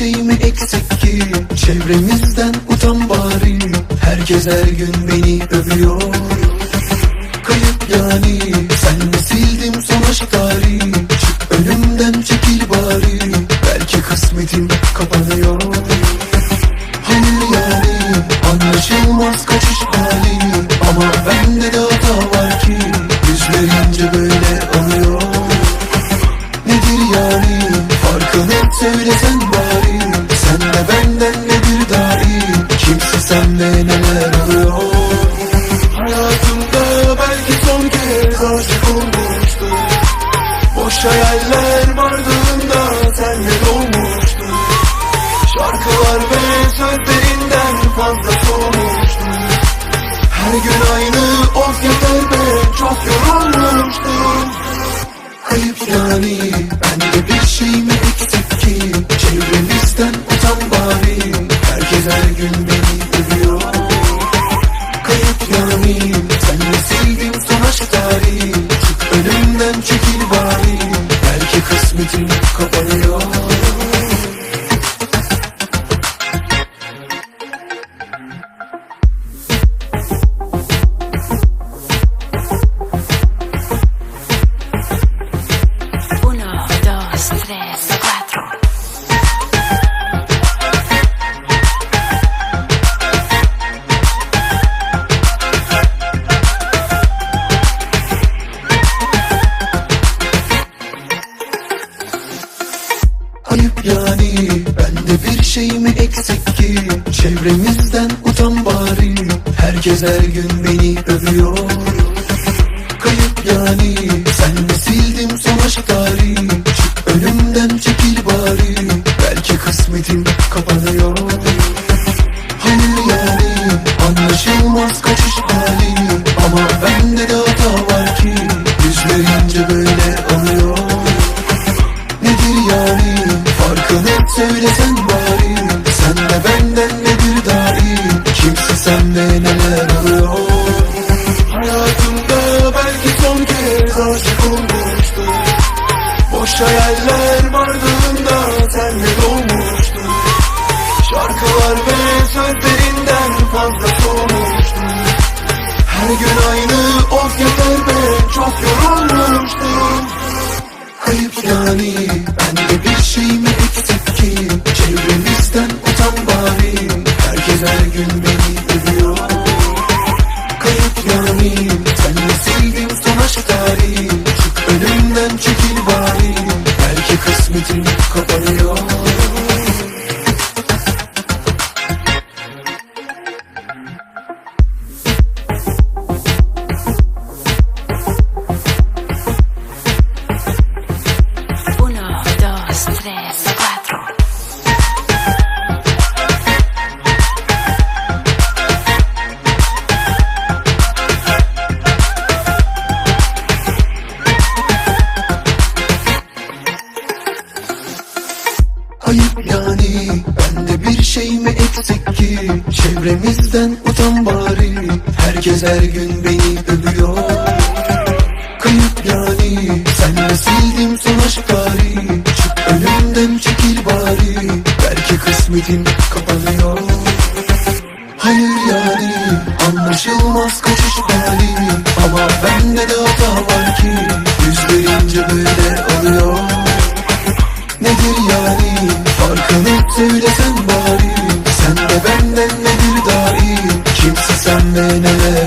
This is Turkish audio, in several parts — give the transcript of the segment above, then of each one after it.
şeyimi eksik ki Çevremizden utan bari Herkes her gün beni övüyor. Senle neler oluyor? Hayatımda belki son kez aşık olmuştum. Boş hayaller vardığında senle dolmuştum Şarkılar ve sözlerinden fazla soğumuştum. Her gün aynı of yeter be çok yorulmuştum. Kayıp yani bende bir şey mi eksik ki Çevremizden utan bari. Herkes her gün beni Kayıp Ayıp yani bende bir şey mi eksik ki. Çevremizden utan bari Herkes her gün beni övüyor. Kayıp yani senle sildim son aşk tarihi. Önümden çekil bari Belki kısmetim kapanıyor. Hayır yani anlaşılmaz kaçış hali. Ama bende de hata var ki Yüz böyle oluyor. Nedir yani farkını söylesen bari. Sen de benden nedir dahi. Kimse senle neler oluyor Hayatımda belki son kez aşık olmuştum. Boş hayaller vardığında senle dolmuştum Şarkılar ve sözlerinden fazla soğumuştum. Her gün aynı of yeter be çok yorulmuştum Kayıp yani. Bende bir şey mi eksik ki? Çevremizden yani bende bir şey mi eksik ki? Çevremizden utan bari. Herkes her gün beni övüyor. Kayıp yani. Senle sildim son aşk tarihi Çık önümden çekil bari. Belki kısmetin Kimse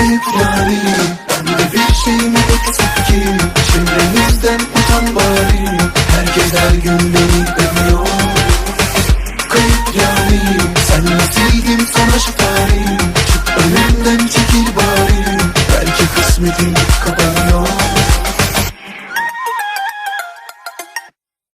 ayıp yani Ben de bir şeyim eksik ki? Çevremizden utan bari. Herkes her gün beni övüyor.